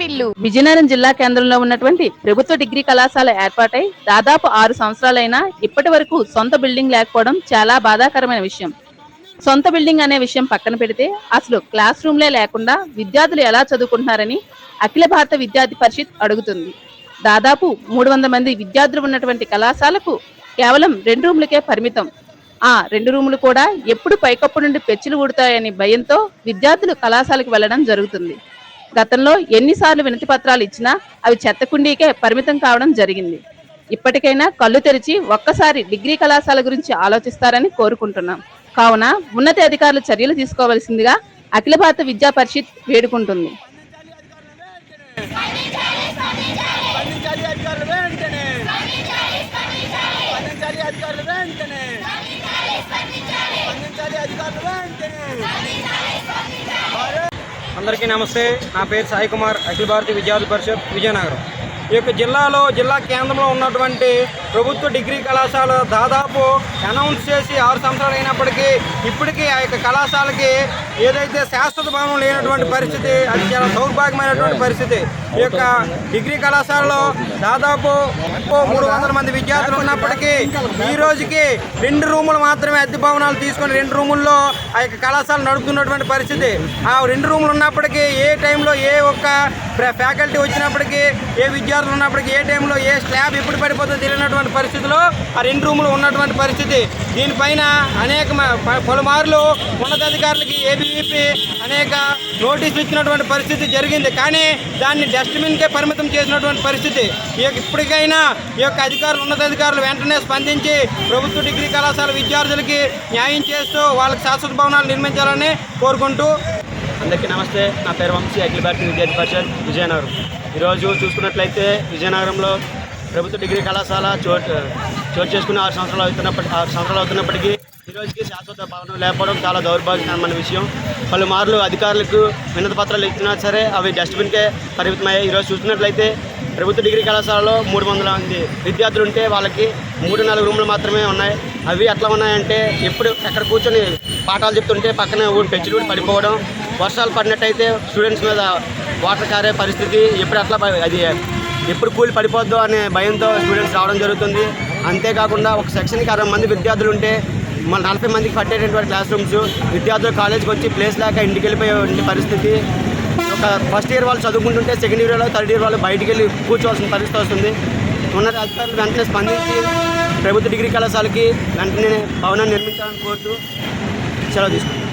వీళ్ళు. విజయనగరం జిల్లా కేంద్రంలో ఉన్నటువంటి ప్రభుత్వ డిగ్రీ కళాశాల ఏర్పాటై దాదాపు ఆరు సంవత్సరాలైనా ఇప్పటి వరకు సొంత బిల్డింగ్ లేకపోవడం చాలా బాధాకరమైన విషయం. సొంత బిల్డింగ్ అనే విషయం పక్కన పెడితే అసలు క్లాస్ రూమ్లే లేకుండా విద్యార్థులు ఎలా చదువుకుంటున్నారని అఖిల భారత విద్యార్థి పరిషత్ అడుగుతుంది. దాదాపు మూడు వందల మంది విద్యార్థులు ఉన్నటువంటి కళాశాలకు కేవలం రెండు రూములకే పరిమితం. ఆ రెండు రూములు కూడా ఎప్పుడు పైకప్పు నుండి పెచ్చులు ఊడతాయని భయంతో విద్యార్థులు కళాశాలకు వెళ్ళడం జరుగుతుంది. గతంలో ఎన్నిసార్లు వినతి పత్రాలు ఇచ్చినా అవి చెత్తకుండీకే పరిమితం కావడం జరిగింది ఇప్పటికైనా కళ్ళు తెరిచి ఒక్కసారి డిగ్రీ కళాశాల గురించి ఆలోచిస్తారని కోరుకుంటున్నాం కావున ఉన్నత అధికారులు చర్యలు తీసుకోవలసిందిగా అఖిల భారత విద్యా పరిషత్ వేడుకుంటుంది అధికారులు వెంటనే స్పందించాలి అధికారులు వెంటనే స్పందించాలి అధికారులు వెంటనే అందరికీ నమస్తే. నా పేరు సాయి కుమార్ అఖిల భారతీయ విద్యార్థి పరిషత్ విజయనగరం. ఈ యొక్క జిల్లాలో జిల్లా కేంద్రంలో ఉన్నటువంటి ప్రభుత్వ డిగ్రీ కళాశాల దాదాపు అనౌన్స్ చేసి ఆరు సంవత్సరాలు అయినప్పటికీ ఇప్పటికీ ఆ యొక్క కళాశాలకి ఏదైతే శాశ్వత భవనం లేనటువంటి పరిస్థితి అది చాలా దౌర్భాగ్యమైనటువంటి పరిస్థితి. ఈ యొక్క డిగ్రీ కళాశాలలో దాదాపు మూడు వందల మంది విద్యార్థులు ఉన్నప్పటికీ ఈ రోజుకి రెండు రూములు మాత్రమే అద్దె భవనాలు తీసుకొని రెండు రూముల్లో ఆ యొక్క కళాశాల నడుపుతున్నటువంటి పరిస్థితి. ఆ రెండు రూములు ఉన్నప్పటికీ ఏ టైంలో ఏ ఒక్క ఫ్యాకల్టీ వచ్చినప్పటికీ ఏ విద్యార్థులు ఉన్నప్పటికీ ఏ టైంలో ఏ స్లాబ్ ఎప్పుడు పడిపోతుందో తెలియనటువంటి పరిస్థితిలో ఆ రెండు రూములు ఉన్నటువంటి పరిస్థితి. దీనిపైన అనేక మ- పలుమార్లు ఉన్నతాధికారులకి ఏబీవీపీ అనేక నోటీసులు ఇచ్చినటువంటి పరిస్థితి జరిగింది. కానీ దాన్ని డస్ట్బిన్కే పరిమితం చేసినటువంటి పరిస్థితి. ఇప్పటికైనా ఈ యొక్క అధికారులు ఉన్నతాధికారులు వెంటనే స్పందించి ప్రభుత్వ డిగ్రీ కళాశాల విద్యార్థులకి న్యాయం చేస్తూ వాళ్ళకి శాశ్వత భవనాలు నిర్మించాలని కోరుకుంటూ అందరికీ నమస్తే. నా పేరు వంశీ అఖిల భారతీయ విద్యార్థి పరిషత్ విజయనగరం. ఈరోజు చూసుకున్నట్లయితే విజయనగరంలో ప్రభుత్వ డిగ్రీ కళాశాల చోటు చోటు చేసుకుని ఆరు సంవత్సరాలు అవుతున్నప్పటి ఆరు సంవత్సరాలు అవుతున్నప్పటికీ ఈరోజుకి శాశ్వత భవనం లేకపోవడం చాలా దౌర్భాగ్యకరమైన విషయం. పలుమార్లు అధికారులకు వినతి పత్రాలు ఇచ్చినా సరే అవి డస్ట్బిన్కే పరిమితమయ్యాయి. ఈరోజు చూసినట్లయితే ప్రభుత్వ డిగ్రీ కళాశాలలో మూడు వందల మంది విద్యార్థులు ఉంటే వాళ్ళకి మూడు నాలుగు రూములు మాత్రమే ఉన్నాయి. అవి ఎట్లా ఉన్నాయంటే ఎప్పుడు ఎక్కడ కూర్చొని పాఠాలు చెప్తుంటే పక్కన ఊరి పెంచులు పడిపోవడం వర్షాలు పడినట్టయితే స్టూడెంట్స్ మీద వాటర్ కారే పరిస్థితి ఎప్పుడు అట్లా అది ఎప్పుడు కూలి పడిపోద్దో అనే భయంతో స్టూడెంట్స్ రావడం జరుగుతుంది. అంతేకాకుండా ఒక సెక్షన్కి అరవై మంది విద్యార్థులు ఉంటే మన నలభై మందికి పట్టేటటువంటి క్లాస్ రూమ్స్ విద్యార్థులు కాలేజ్కి వచ్చి ప్లేస్ లేక ఇంటికి వెళ్ళిపోయే పరిస్థితి. ఒక ఫస్ట్ ఇయర్ వాళ్ళు చదువుకుంటుంటే సెకండ్ ఇయర్ వాళ్ళు థర్డ్ ఇయర్ వాళ్ళు బయటికి వెళ్ళి కూర్చోవాల్సిన పరిస్థితి వస్తుంది. ఉన్నత అధికారులు వెంటనే స్పందించి ప్రభుత్వ డిగ్రీ కళాశాలకి వెంటనే భవనాన్ని నిర్మించాలని కోరుతూ సెలవు తీసుకుంటాం